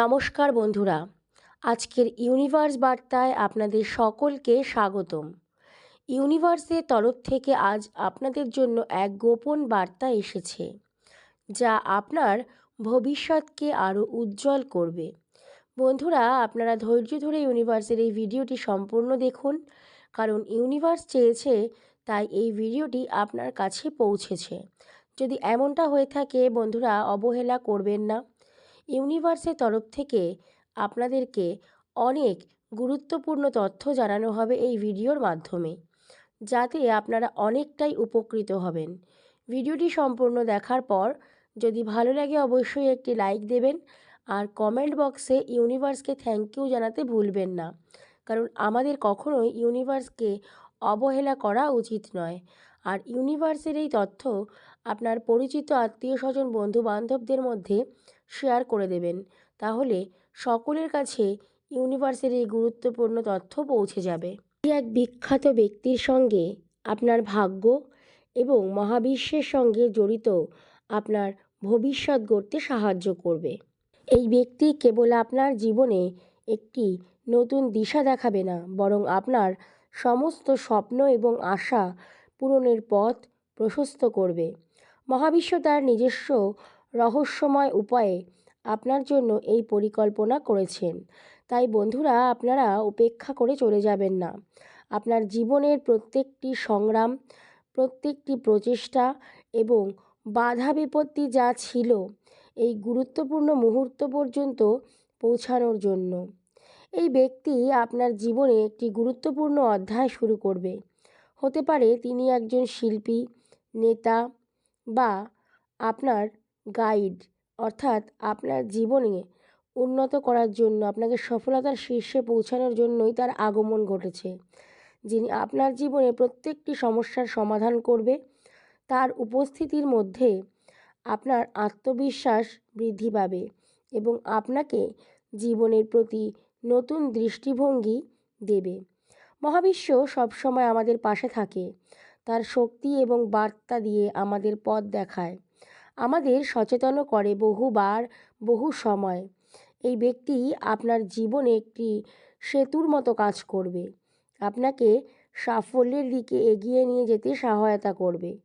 নমস্কার বন্ধুরা, আজকের ইউনিভার্স বার্তায় আপনাদের সকলকে স্বাগতম। ইউনিভার্সের তরফ থেকে আজ আপনাদের জন্য এক গোপন বার্তা এসেছে, যা আপনার ভবিষ্যৎকে আরও উজ্জ্বল করবে। বন্ধুরা, আপনারা ধৈর্য ধরে ইউনিভার্সের এই ভিডিওটি সম্পূর্ণ দেখুন, কারণ ইউনিভার্স চেয়েছে, তাই এই ভিডিওটি আপনার কাছে পৌঁছেছে। যদি এমনটা হয়ে থাকে, বন্ধুরা, অবহেলা করবেন না। ইউনিভার্সের তরফ থেকে আপনাদেরকে অনেক গুরুত্বপূর্ণ তথ্য জানানো হবে এই ভিডিওর মাধ্যমে, যাতে আপনারা অনেকটাই উপকৃত হবেন। ভিডিওটি সম্পূর্ণ দেখার পর যদি ভালো লাগে অবশ্যই একটি লাইক দেবেন আর কমেন্ট বক্সে ইউনিভার্সকে থ্যাংক ইউ জানাতে ভুলবেন না, কারণ আমাদের কখনোই ইউনিভার্সকে অবহেলা করা উচিত নয়। আর ইউনিভার্সের এই তথ্য আপনার পরিচিত আত্মীয় স্বজন বন্ধু বান্ধবদের মধ্যে শেয়ার করে দেবেন। তাহলে সকলের কাছে ইউনিভার্সের এই গুরুত্বপূর্ণ তথ্য পৌঁছে যাবে। এক বিখ্যাত ব্যক্তির সঙ্গে আপনার ভাগ্য এবং মহাবিশ্বের সঙ্গে জড়িত আপনার ভবিষ্যৎ গড়তে সাহায্য করবে। এই ব্যক্তি কেবল আপনার জীবনে একটি নতুন দিশা দেখাবে না, বরং আপনার সমস্ত স্বপ্ন এবং আশা পূরণের পথ প্রশস্ত করবে। মহাবিশ্ব তার নিজস্ব রহস্যময় উপায়ে আপনার জন্য এই পরিকল্পনা করেছেন। তাই বন্ধুরা, আপনারা উপেক্ষা করে চলে যাবেন না। আপনার জীবনের প্রত্যেকটি সংগ্রাম, প্রত্যেকটি প্রচেষ্টা এবং বাধা বিপত্তি যা ছিল এই গুরুত্বপূর্ণ মুহূর্ত পর্যন্ত পৌঁছানোর জন্য। এই ব্যক্তি আপনার জীবনে একটি গুরুত্বপূর্ণ অধ্যায় শুরু করবে। হতে পারে তিনি একজন শিল্পী, নেতা বা আপনার গাইড অর্থাৎ আপনার জীবনে উন্নত করার জন্য, আপনাকে সফলতার শীর্ষে পৌঁছানোর জন্যই তার আগমন ঘটেছে। যিনি আপনার জীবনে প্রত্যেকটি সমস্যার সমাধান করবে, তার উপস্থিতির মধ্যে আপনার আত্মবিশ্বাস বৃদ্ধি পাবে এবং আপনাকে জীবনের প্রতি নতুন দৃষ্টিভঙ্গি দেবে। মহাবিশ্ব সবসময় আমাদের পাশে থাকে। তার শক্তি এবং বার্তা দিয়ে আমাদের পথ দেখায়। আমাদের সচেতনও করে বহুবার, বহু সময়। এই ব্যক্তি আপনার জীবনে একটি সেতুর মতো কাজ করবে। আপনাকে সাফল্যের দিকে এগিয়ে নিয়ে যেতে সহায়তা করবে।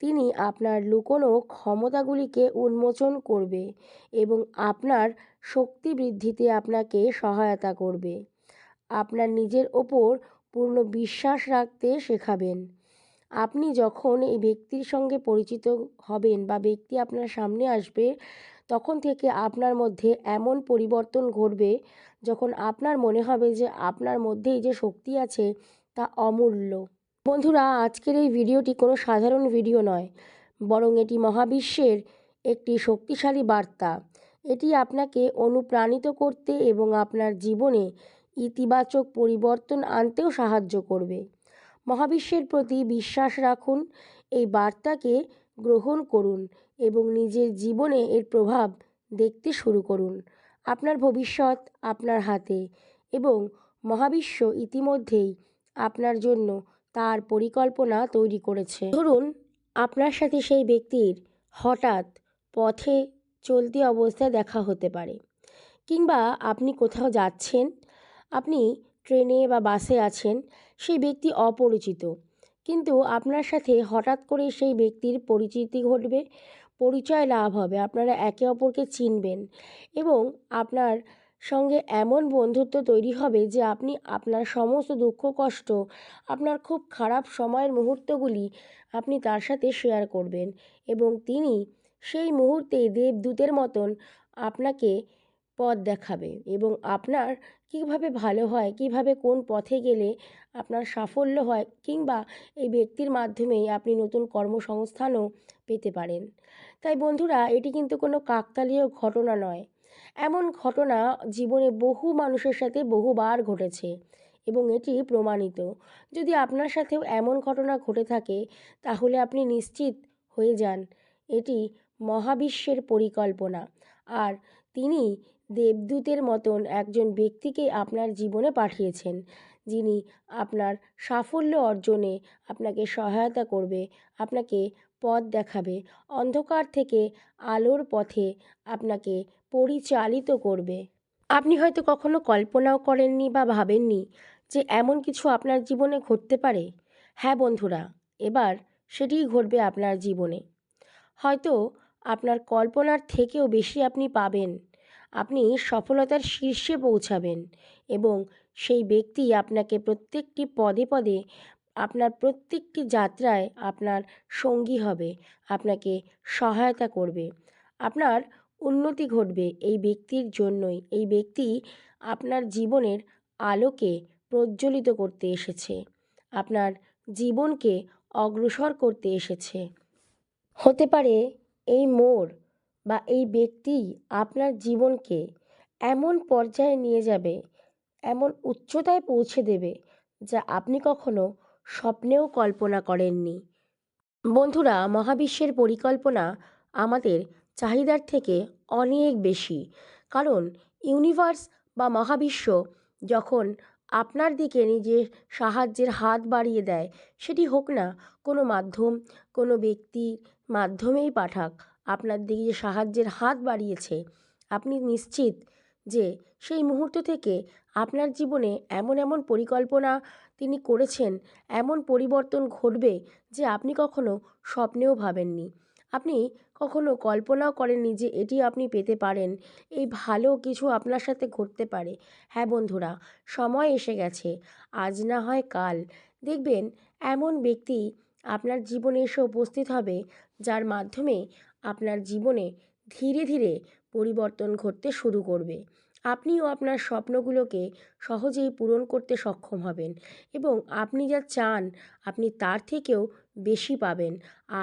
তিনি আপনার লুকোনো ক্ষমতাগুলিকে উন্মোচন করবে এবং আপনার শক্তি বৃদ্ধিতে আপনাকে সহায়তা করবে। আপনার নিজের ওপর পূর্ণ বিশ্বাস রাখতে শেখাবেন। আপনি যখন এই ব্যক্তির সঙ্গে পরিচিত হবেন বা ব্যক্তি আপনার সামনে আসবে, তখন থেকে আপনার মধ্যে এমন পরিবর্তন ঘটবে যখন আপনার মনে হবে যে আপনার মধ্যেই যে শক্তি আছে তা অমূল্য। বন্ধুরা, আজকের এই ভিডিওটি কোনো সাধারণ ভিডিও নয়, বরং এটি মহাবিশ্বের একটি শক্তিশালী বার্তা। এটি আপনাকে অনুপ্রাণিত করতে এবং আপনার জীবনে ইতিবাচক পরিবর্তন আনতেও সাহায্য করবে। মহাবিশ্বের প্রতি বিশ্বাস রাখুন, এই বার্তাকে গ্রহণ করুন এবং নিজের জীবনে এর প্রভাব দেখতে শুরু করুন। আপনার ভবিষ্যৎ আপনার হাতে এবং মহাবিশ্ব ইতিমধ্যেই আপনার জন্য তার পরিকল্পনা তৈরি করেছে। ধরুন, আপনার সাথে সেই ব্যক্তির হঠাৎ পথে চলতি অবস্থায় দেখা হতে পারে কিংবা আপনি কোথাও যাচ্ছেন, আপনি ট্রেনে বা বাসে আছেন সেই ব্যক্তি অপরিচিত। কিন্তু আপনার সাথে হঠাৎ করে সেই ব্যক্তির পরিচিতি ঘটবে, পরিচয় লাভ হবে, আপনারা একে অপরকে চিনবেন এবং আপনার সঙ্গে এমন বন্ধুত্ব তৈরি হবে যে আপনি আপনার সমস্ত দুঃখ, কষ্ট, আপনার খুব খারাপ সময়ের মুহূর্তগুলি আপনি তার সাথে শেয়ার করবেন এবং তিনি সেই মুহূর্তে দেবদূতের মতন আপনাকে পথ দেখাবে এবং আপনার কীভাবে ভালো হয়, কীভাবে কোন পথে গেলে আপনার সাফল্য হয় কিংবা এই ব্যক্তির মাধ্যমেই আপনি নতুন কর্মসংস্থানও পেতে পারেন। তাই বন্ধুরা, এটি কিন্তু কোনো কাকতালীয় ঘটনা নয়। এমন ঘটনা জীবনে বহু মানুষের সাথে বহুবার ঘটেছে এবং এটি প্রমাণিত। যদি আপনার সাথেও এমন ঘটনা ঘটে থাকে, তাহলে আপনি নিশ্চিত হয়ে যান, এটি মহাবিশ্বের পরিকল্পনা। আর তিনি দেবদূতের মতন একজন ব্যক্তিকে আপনার জীবনে পাঠিয়েছেন। যিনি আপনার সাফল্য অর্জনে আপনাকে সহায়তা করবে, আপনাকে পথ দেখাবে, অন্ধকার থেকে আলোর পথে আপনাকে পরিচালিত করবে। আপনি হয়তো কখনো কল্পনাও করেননি বা ভাবেননি যে এমন কিছু আপনার জীবনে ঘটতে পারে। হ্যাঁ বন্ধুরা, এবার সেটিই ঘটবে আপনার জীবনে। হয়তো আপনার কল্পনার থেকেও বেশি আপনি পাবেন। আপনি সফলতার শীর্ষে পৌঁছাবেন এবং সেই ব্যক্তি আপনাকে প্রত্যেকটি পদে পদে, আপনার প্রত্যেকটি যাত্রায় আপনার সঙ্গী হবে, আপনাকে সহায়তা করবে। আপনার উন্নতি ঘটবে এই ব্যক্তির জন্যই। এই ব্যক্তি আপনার জীবনের আলোকে প্রজ্বলিত করতে এসেছে। আপনার জীবনকে অগ্রসর করতে এসেছে। হতে পারে এই মোড় বা এই ব্যক্তি আপনার জীবনকে এমন পর্যায়ে নিয়ে যাবে, এমন উচ্চতায় পৌঁছে দেবে যা আপনি কখনো স্বপ্নেও কল্পনা করেননি। বন্ধুরা, মহাবিশ্বের পরিকল্পনা আমাদের চাহিদার থেকে অনেক বেশি। কারণ ইউনিভার্স বা মহাবিশ্ব যখন আপনার দিকে নিজের সাহায্যের হাত বাড়িয়ে দেয়, সেটি হোক না, কোনো মাধ্যম, কোনো ব্যক্তির মাধ্যমেই পাঠাক। আপনার দিকে যে সাহায্যের হাত বাড়িয়েছে, আপনি নিশ্চিত যে সেই মুহূর্ত থেকে আপনার জীবনে এমন এমন পরিকল্পনা তিনি করেছেন, এমন পরিবর্তন ঘটবে যে আপনি কখনো স্বপ্নেও ভাবেননি। আপনি কখনো কল্পনাও করেননি যে এটি আপনি পেতে পারেন, এই ভালো কিছু আপনার সাথে ঘটতে পারে। হ্যাঁ বন্ধুরা, সময় এসে গেছে, আজ না হয় কাল। দেখবেন এমন ব্যক্তি আপনার জীবনে এসে উপস্থিত হবে, যার মাধ্যমে আপনার জীবনে ধীরে ধীরে পরিবর্তন ঘটতে শুরু করবে। আপনিও আপনার স্বপ্নগুলোকে সহজেই পূরণ করতে সক্ষম হবেন এবং আপনি যা চান, আপনি তার থেকেও বেশি পাবেন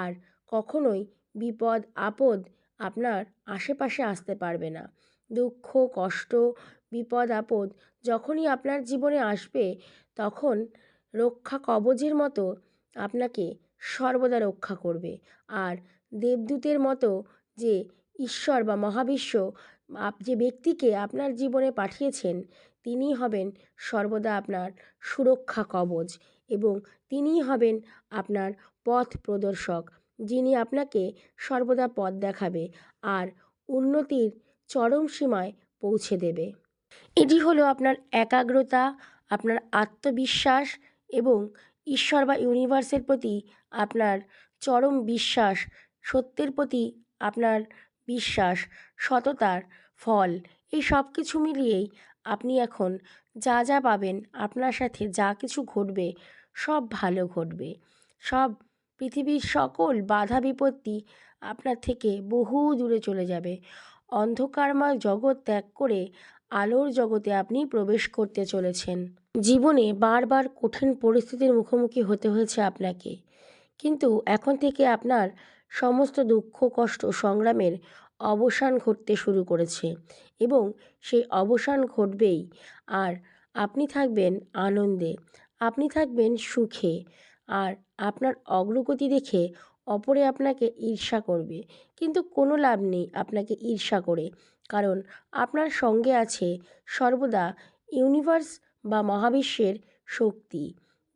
আর কখনোই বিপদ, আপদ আপনার আশেপাশে আসতে পারবে না। দুঃখ, কষ্ট, বিপদ, আপদ যখনই আপনার জীবনে আসবে, তখন রক্ষা কবচের মতো আপনাকে সর্বদা রক্ষা করবে। আর দেবদূতের মতো যে ঈশ্বর বা মহাবিশ্ব, আপ, যে ব্যক্তিকে আপনার জীবনে পাঠিয়েছেন তিনিই হবেন সর্বদা আপনার সুরক্ষা কবচ এবং তিনিই হবেন আপনার পথ প্রদর্শক, যিনি আপনাকে সর্বদা পথ দেখাবে আর উন্নতির চরম সীমায় পৌঁছে দেবে। এটি হলো আপনার একাগ্রতা, আপনার আত্মবিশ্বাস এবং ঈশ্বর বা ইউনিভার্সের প্রতি আপনার চরম বিশ্বাস সত্যের প্রতি আপনার বিশ্বাস, সততার ফল, এই সব কিছু মিলিয়েই আপনি এখন যা যা পাবেন, আপনার সাথে যা কিছু ঘটবে, সব ভালো ঘটবে। সব পৃথিবীর সকল বাধা বিপত্তি আপনার থেকে বহু দূরে চলে যাবে। অন্ধকারময় জগৎ ত্যাগ করে আলোর জগতে আপনি প্রবেশ করতে চলেছেন। জীবনে বারবার কঠিন পরিস্থিতির মুখোমুখি হতে হয়েছে আপনাকে। কিন্তু এখন থেকে আপনার সমস্ত দুঃখ, কষ্ট সংগ্রামের অবসান ঘটতে শুরু করেছে এবং সেই অবসান ঘটবেই। আর আপনি থাকবেন আনন্দে, আপনি থাকবেন সুখে, আর আপনার অগ্রগতি দেখে অপরে আপনাকে ঈর্ষা করবে। কিন্তু কোনো লাভ নেই আপনাকে ঈর্ষা করে, কারণ আপনার সঙ্গে আছে সর্বদা ইউনিভার্স বা মহাবিশ্বের শক্তি।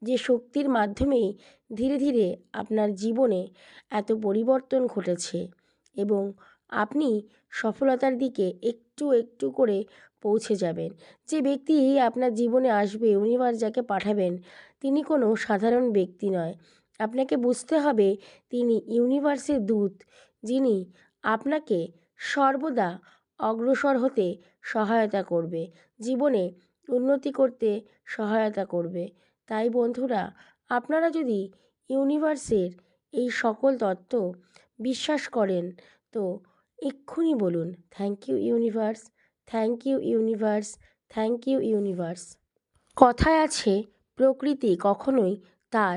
যে শক্তির মাধ্যমেই ধীরে ধীরে আপনার জীবনে এত পরিবর্তন ঘটেছে এবং আপনি সফলতার দিকে একটু একটু করে পৌঁছে যাবেন। যে ব্যক্তি আপনার জীবনে আসবে ইউনিভার্স যাকে পাঠাবেন, তিনি কোনো সাধারণ ব্যক্তি নয়। আপনাকে বুঝতে হবে তিনি ইউনিভার্সের দূত, যিনি আপনাকে সর্বদা অগ্রসর হতে সহায়তা করবে, জীবনে উন্নতি করতে সহায়তা করবে। তাই বন্ধুরা, আপনারা যদি ইউনিভার্সের এই সকল তত্ত্ব বিশ্বাস করেন, তো এক্ষুনি বলুন, thank you universe, thank you universe, thank you universe. কথায় আছে, প্রকৃতি কখনোই তার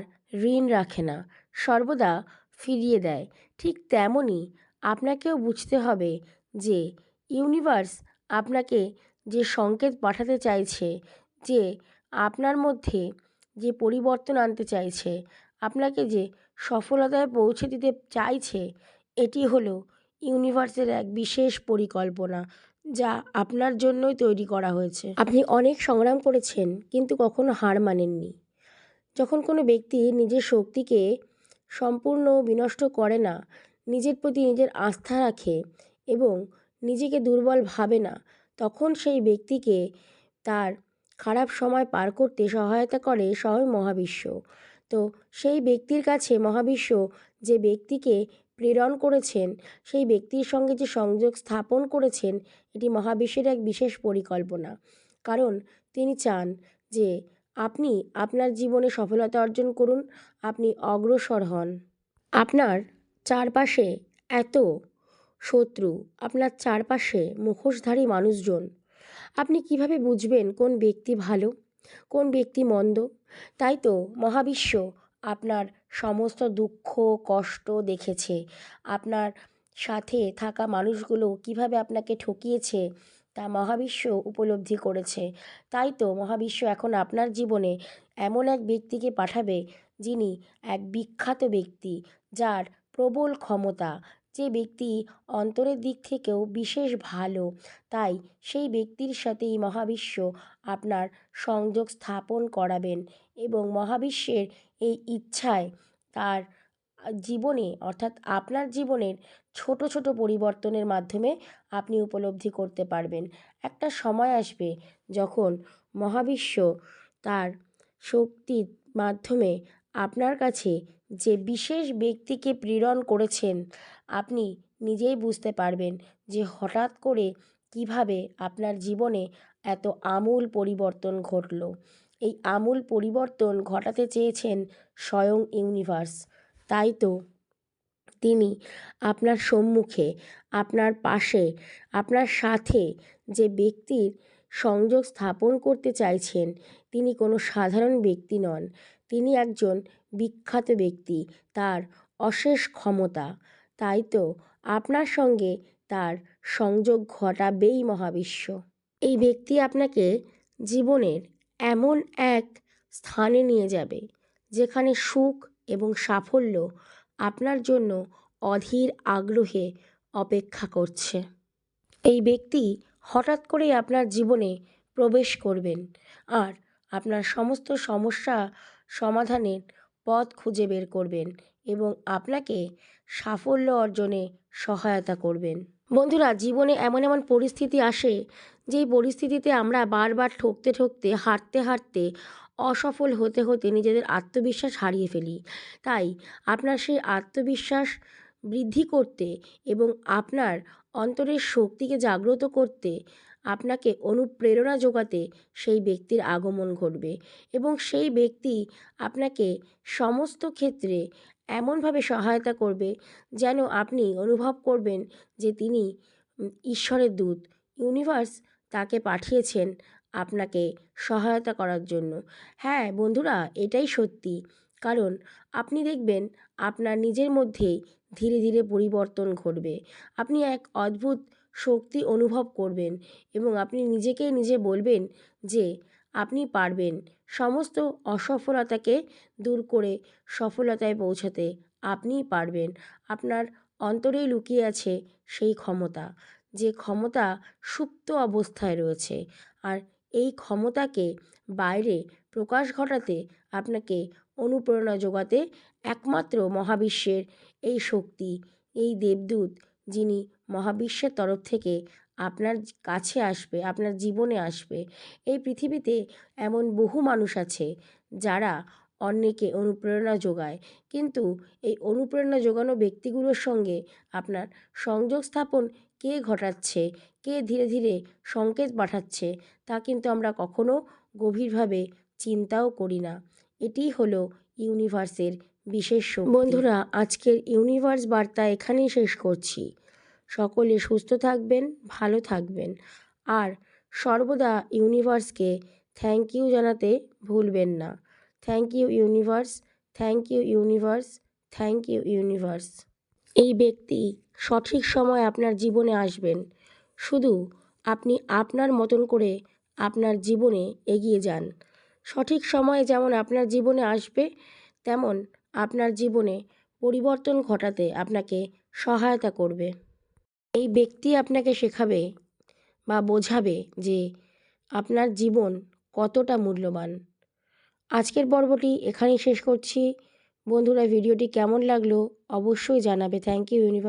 ঋণ রাখে না, সর্বদা ফিরিয়ে দেয়। ঠিক তেমনই আপনাকেও বুঝতে হবে যে ইউনিভার্স আপনাকে যে সংকেত পাঠাতে চাইছে, যে আপনার মধ্যে যে পরিবর্তন আনতে চাইছে, আপনাকে যে সফলতায় পৌঁছে দিতে চাইছে, এটি হলো ইউনিভার্সের এক বিশেষ পরিকল্পনা যা আপনার জন্যই তৈরি করা হয়েছে। আপনি অনেক সংগ্রাম করেছেন, কিন্তু কখনো হার মানেননি। যখন কোনো ব্যক্তি নিজের শক্তিকে সম্পূর্ণ বিনষ্ট করে না, নিজের প্রতি নিজের আস্থা রাখে এবং নিজেকে দুর্বল ভাবে না, তখন সেই ব্যক্তিকে তার খারাপ সময় পার করতে সহায়তা করে স্বয়ং মহাবিশ্ব। তো সেই ব্যক্তির কাছে মহাবিশ্ব যে ব্যক্তিকে প্রেরণ করেছেন, সেই ব্যক্তির সঙ্গে যে সংযোগ স্থাপন করেছেন, এটি মহাবিশ্বের এক বিশেষ পরিকল্পনা। কারণ তিনি চান যে আপনি আপনার জীবনে সফলতা অর্জন করুন, আপনি অগ্রসর হন। আপনার চারপাশে এত শত্রু, আপনার চারপাশে মুখোশধারী মানুষজন আপনি কীভাবে বুঝবেন কোন ব্যক্তি ভালো, কোন ব্যক্তি মন্দ? তাই তো মহাবিশ্ব আপনার সমস্ত দুঃখ, কষ্ট দেখেছে। আপনার সাথে থাকা মানুষগুলো কীভাবে আপনাকে ঠকিয়েছে, তা মহাবিশ্ব উপলব্ধি করেছে। তাই তো মহাবিশ্ব এখন আপনার জীবনে এমন এক ব্যক্তিকে পাঠাবে যিনি এক বিখ্যাত ব্যক্তি, যার প্রবল ক্ষমতা যে ব্যক্তি অন্তরের দিক থেকেও বিশেষ ভালো, তাই সেই ব্যক্তির সাথেই মহাবিশ্ব আপনার সংযোগ স্থাপন করাবেন এবং মহাবিশ্বের এই ইচ্ছায় তার জীবনে, অর্থাৎ আপনার জীবনের ছোট ছোট পরিবর্তনের মাধ্যমে আপনি উপলব্ধি করতে পারবেন। একটা সময় আসবে যখন মহাবিশ্ব তার শক্তির মাধ্যমে আপনার কাছে যে বিশেষ ব্যক্তিকে প্রেরণ করেছেন, আপনি নিজেই বুঝতে পারবেন যে হঠাৎ করে কীভাবে আপনার জীবনে এত আমূল পরিবর্তন ঘটল। এই আমূল পরিবর্তন ঘটাতে চেয়েছেন স্বয়ং ইউনিভার্স। তাই তো তিনি আপনার সম্মুখে, আপনার পাশে, আপনার সাথে যে ব্যক্তির সংযোগ স্থাপন করতে চাইছেন, তিনি কোনো সাধারণ ব্যক্তি নন। তিনি একজন বিখ্যাত ব্যক্তি, তার অশেষ ক্ষমতা। তাই তো আপনার সঙ্গে তার সংযোগ ঘটাবেই মহাবিশ্ব। এই ব্যক্তি আপনাকে জীবনের এমন এক স্থানে নিয়ে যাবে, যেখানে সুখ এবং সাফল্য আপনার জন্য অধীর আগ্রহে অপেক্ষা করছে। এই ব্যক্তি হঠাৎ করেই আপনার জীবনে প্রবেশ করবেন, আর আপনার সমস্ত সমস্যা সমাধানের পথ খুঁজে বের করবেন এবং আপনাকে সাফল্য অর্জনে সহায়তা করবেন। বন্ধুরা, জীবনে এমন এমন পরিস্থিতি আসে যেই পরিস্থিতিতে আমরা বারবার ঠকতে ঠকতে হারতে হারতে অসফল হতে হতে নিজেদের আত্মবিশ্বাস হারিয়ে ফেলি। তাই আপনার সেই আত্মবিশ্বাস বৃদ্ধি করতে এবং আপনার অন্তরের শক্তিকে জাগ্রত করতে আপনাকে অনুপ্রেরণা যোগাতে সেই ব্যক্তির আগমন ঘটবে এবং সেই ব্যক্তি আপনাকে সমস্ত ক্ষেত্রে এমনভাবে সহায়তা করবে যেন আপনি অনুভব করবেন যে তিনি ঈশ্বরের দূত ইউনিভার্স তাকে পাঠিয়েছেন আপনাকে সহায়তা করার জন্য। হ্যাঁ বন্ধুরা, এটাই সত্যি। কারণ আপনি দেখবেন আপনার নিজের মধ্যেই ধীরে ধীরে পরিবর্তন ঘটবে। আপনি এক অদ্ভুত শক্তি অনুভব করবেন এবং আপনি নিজেকেই নিজে বলবেন যে, আপনি পারবেন সমস্ত অসফলতাকে দূর করে সফলতায় পৌঁছাতে। আপনিই পারবেন। আপনার অন্তরেই লুকিয়ে আছে সেই ক্ষমতা, যে ক্ষমতা সুপ্ত অবস্থায় রয়েছে। আর এই ক্ষমতাকে বাইরে প্রকাশ ঘটাতে আপনাকে অনুপ্রেরণা যোগাতে একমাত্র মহাবিশ্বের এই শক্তি, এই দেবদূত যিনি মহাবিশ্বের তরফ থেকে আপনার কাছে আসবে, আপনার জীবনে আসবে। এই পৃথিবীতে এমন বহু মানুষ আছে যারা অন্যকে অনুপ্রেরণা যোগায়। কিন্তু এই অনুপ্রেরণা যোগানো ব্যক্তিগুলোর সঙ্গে আপনার সংযোগ স্থাপন কে ঘটাচ্ছে, কে ধীরে ধীরে সংকেত পাঠাচ্ছে, তা কিন্তু আমরা কখনো গভীরভাবে চিন্তাও করি না। এটিই হলো ইউনিভার্সের বিশেষ বন্ধুরা, আজকের ইউনিভার্স বার্তা এখানেই শেষ করছি। সকলে সুস্থ থাকবেন, ভালো থাকবেন। আর সর্বদা ইউনিভার্সকে থ্যাংক ইউ জানাতে ভুলবেন না। Thank you universe, thank you universe, thank you universe. এই ব্যক্তি সঠিক সময় আপনার জীবনে আসবেন। শুধু আপনি আপনার মতন করে আপনার জীবনে এগিয়ে যান। সঠিক সময়ে যেমন আপনার জীবনে আসবে, তেমন আপনার জীবনে পরিবর্তন ঘটাতে আপনাকে সহায়তা করবে। এই ব্যক্তি আপনাকে শেখাবে বা বোঝাবে যে আপনার জীবন কতটা মূল্যবান। আজকের পর্বটি এখানেই শেষ করছি। বন্ধুরা, ভিডিওটি কেমন লাগল অবশ্যই জানাবে। Thank you universe